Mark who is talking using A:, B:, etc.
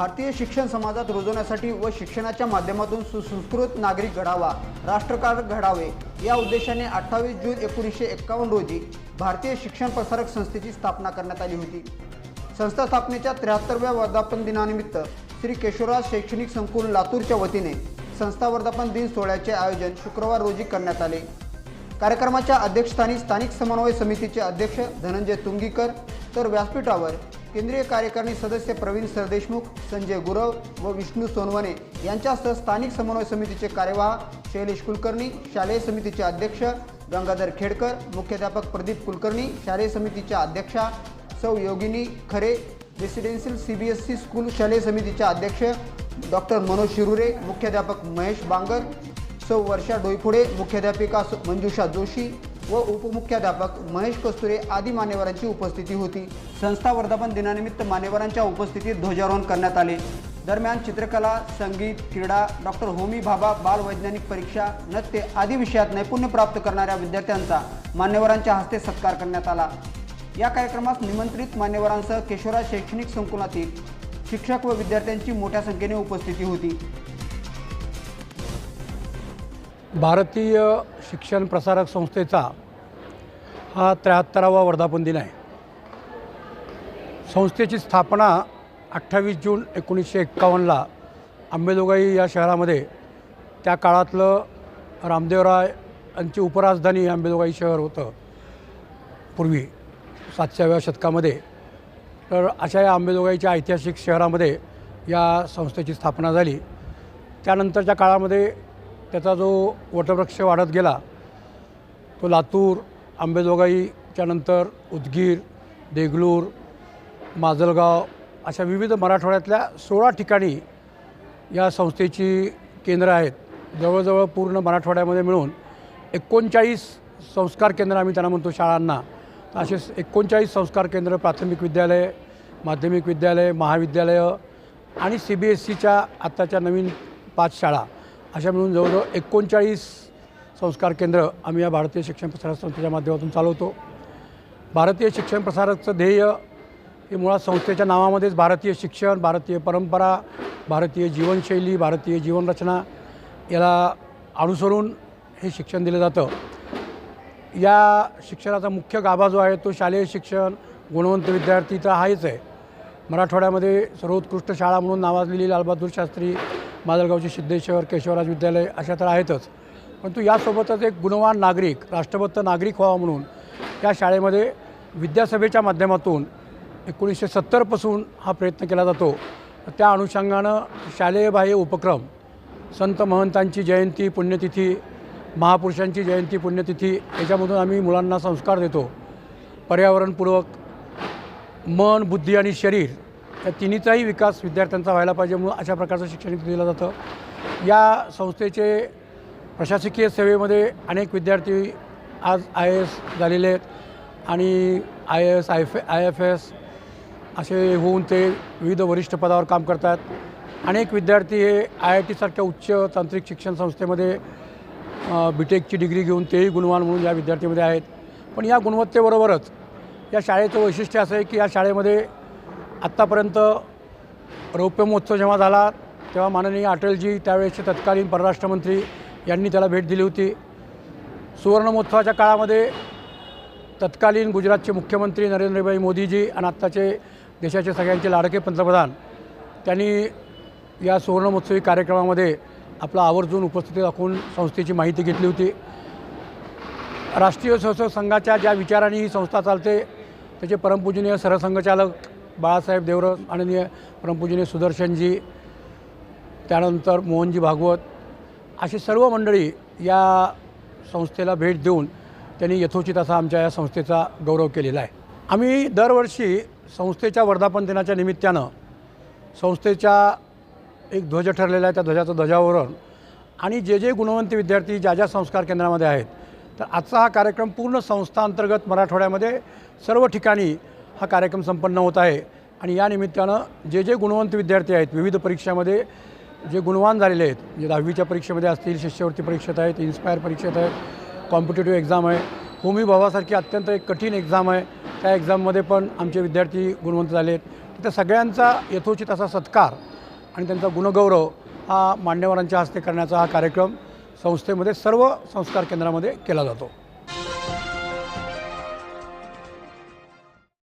A: भारतीय शिक्षण समाजात रुजवण्यासाठी व शिक्षणाच्या माध्यमातून सुसंस्कृत नागरिक घडावा राष्ट्रकार घडावे या उद्देशाने अठ्ठावीस जून एकोणीसशे एक्कावन्न रोजी भारतीय शिक्षण प्रसारक संस्थेची स्थापना करण्यात आली होती संस्था स्थापनेच्या त्र्याहत्तरव्या वर्धापन दिनानिमित्त श्री केशवराज शैक्षणिक संकुल लातूरच्या वतीने संस्था वर्धापन दिन सोहळ्याचे आयोजन शुक्रवार रोजी करण्यात आले कार्यक्रमाच्या अध्यक्षस्थानी स्थानिक समन्वय समितीचे अध्यक्ष धनंजय तुंगीकर तर व्यासपीठावर केंद्रीय कार्यकारिणी सदस्य प्रवीण सरदेशमुख संजय गुरव व विष्णू सोनवणे यांच्यासह स्थानिक समन्वय समितीचे कार्यवाह शैलेश कुलकर्णी शालेय समितीचे अध्यक्ष गंगाधर खेडकर मुख्याध्यापक प्रदीप कुलकर्णी शालेय समितीच्या अध्यक्षा सौ Yogini Khare residential C B S C school शालेय समितीच्या अध्यक्ष डॉक्टर मनोज शिरुरे मुख्याध्यापक महेश बांगर सौ वर्षा डोईफुडे मुख्याध्यापिका मंजुषा जोशी व उपमुख्याध्यापक महेश कस्तुरे आदी मान्यवरांची उपस्थिती होती संस्था वर्धापन दिनानिमित्त मान्यवरांच्या उपस्थितीत ध्वजारोहण करण्यात आले दरम्यान चित्रकला संगीत क्रीडा डॉक्टर होमी भाभा बाल वैज्ञानिक परीक्षा नृत्य आदी विषयात नैपुण्य प्राप्त करणाऱ्या विद्यार्थ्यांचा मान्यवरांच्या हस्ते सत्कार करण्यात आला या कार्यक्रमास निमंत्रित मान्यवरांसह केशोरा शैक्षणिक संकुलातील शिक्षक व विद्यार्थ्यांची मोठ्या संख्येने उपस्थिती होती
B: भारतीय शिक्षण प्रसारक संस्थेचा हा त्र्याहत्तरावा वर्धापन दिन आहे संस्थेची स्थापना अठ्ठावीस जून एकोणीसशे एक्कावन्नला आंबेजोगाई या शहरामध्ये त्या काळातलं रामदेवराय यांची उपराजधानी आंबेजोगाई शहर होतं पूर्वी सातशेव्या शतकामध्ये तर अशा या आंबेजोगाईच्या ऐतिहासिक शहरामध्ये या संस्थेची स्थापना झाली त्यानंतरच्या काळामध्ये त्याचा जो वटवृक्ष वाढत गेला तो लातूर नंतर उदगीर देगलूर माजलगाव अशा विविध मराठवाड्यातल्या सोळा ठिकाणी या संस्थेची केंद्रं आहेत जवळजवळ पूर्ण मराठवाड्यामध्ये मिळून एकोणचाळीस संस्कार केंद्र आम्ही त्यांना म्हणतो शाळांना असे एकोणचाळीस संस्कार केंद्र प्राथमिक विद्यालय माध्यमिक विद्यालय महाविद्यालयं आणि सी बी एस सीच्या आत्ताच्या नवीन पाच शाळा अशा मिळून जवळजवळ एकोणचाळीस संस्कार केंद्र आम्ही या भारतीय शिक्षण प्रसारक संस्थेच्या माध्यमातून चालवतो भारतीय शिक्षण प्रसारकचं ध्येय हे मुळात संस्थेच्या नावामध्येच भारतीय शिक्षण भारतीय परंपरा भारतीय जीवनशैली भारतीय जीवनरचना याला अनुसरून हे शिक्षण दिलं जातं या शिक्षणाचा मुख्य गाभा जो आहे तो शालेय शिक्षण गुणवंत विद्यार्थी तर आहेच आहे मराठवाड्यामध्ये सर्वोत्कृष्ट शाळा म्हणून नावाजलेली लालबहादूर शास्त्री माजलगावचे सिद्धेश्वर केशवराज विद्यालय अशा तर आहेतच परंतु यासोबतच एक गुणवान नागरिक राष्ट्रभक्त नागरिक व्हावा म्हणून त्या शाळेमध्ये विद्यासभेच्या माध्यमातून एकोणीसशे सत्तरपासून हा प्रयत्न केला जातो त्या अनुषंगानं शालेयबाह्य उपक्रम संत महंतांची जयंती पुण्यतिथी महापुरुषांची जयंती पुण्यतिथी याच्यामधून आम्ही मुलांना संस्कार देतो पर्यावरणपूर्वक मन बुद्धी आणि शरीर या तिन्हीचाही विकास विद्यार्थ्यांचा व्हायला पाहिजे म्हणून अशा प्रकारचं शिक्षण दिलं जातं या संस्थेचे प्रशासकीय सेवेमध्ये अनेक विद्यार्थी आज आय एस झालेले आहेत आणि I S I F I F S असे होऊन ते विविध वरिष्ठ पदावर काम करतात अनेक विद्यार्थी हे आय आय टीसारख्या उच्च तांत्रिक शिक्षण संस्थेमध्ये बी टेकची डिग्री घेऊन तेही गुणवान म्हणून या विद्यार्थीमध्ये आहेत पण या गुणवत्तेबरोबरच या शाळेचं वैशिष्ट्य असं आहे की या शाळेमध्ये आत्तापर्यंत महोत्सव जेव्हा झाला तेव्हा माननीय अटलजी त्यावेळेस तत्कालीन परराष्ट्रमंत्री यांनी त्याला भेट दिली होती सुवर्णमहोत्सवाच्या काळामध्ये तत्कालीन गुजरातचे मुख्यमंत्री नरेंद्रभाई मोदीजी आणि आत्ताचे देशाचे सगळ्यांचे लाडके पंतप्रधान त्यांनी या सुवर्णमहोत्सवी कार्यक्रमामध्ये आपला आवर्जून उपस्थिती दाखवून संस्थेची माहिती घेतली होती राष्ट्रीय स्वयंसेवक संघाच्या ज्या विचाराने ही संस्था चालते त्याचे परमपूजनीय सरसंघचालक बाळासाहेब देवर माननीय परमपूजनीय सुदर्शनजी त्यानंतर मोहनजी भागवत अशी सर्व मंडळी या संस्थेला भेट देऊन त्यांनी यथोचित असा आमच्या या संस्थेचा गौरव केलेला आहे आम्ही दरवर्षी संस्थेच्या वर्धापन दिनाच्या निमित्तानं संस्थेच्या एक ध्वज ठरलेला आहे त्या ध्वजाचं ध्वजावरण आणि जे जे गुणवंत विद्यार्थी ज्या ज्या संस्कार केंद्रामध्ये आहेत तर आजचा हा कार्यक्रम पूर्ण संस्थांतर्गत मराठवाड्यामध्ये सर्व ठिकाणी हा कार्यक्रम संपन्न होत आहे आणि या निमित्तानं जे जे गुणवंत विद्यार्थी आहेत विविध परीक्षामध्ये जे गुणवान झालेले आहेत म्हणजे दहावीच्या परीक्षेमध्ये असतील शिष्यवृत्ती परीक्षेत आहेत इन्स्पायर परीक्षेत आहेत कॉम्पिटेटिव्ह एक्झाम आहे होमी भावासारखी अत्यंत एक कठीण एक्झाम आहे त्या एक्झाममध्ये पण आमचे विद्यार्थी गुणवंत झाले आहेत त्या सगळ्यांचा यथोचित असा सत्कार आणि त्यांचा गुणगौरव हा मान्यवरांच्या हस्ते करण्याचा हा कार्यक्रम संस्थेमध्ये सर्व संस्कार केंद्रामध्ये केला जातो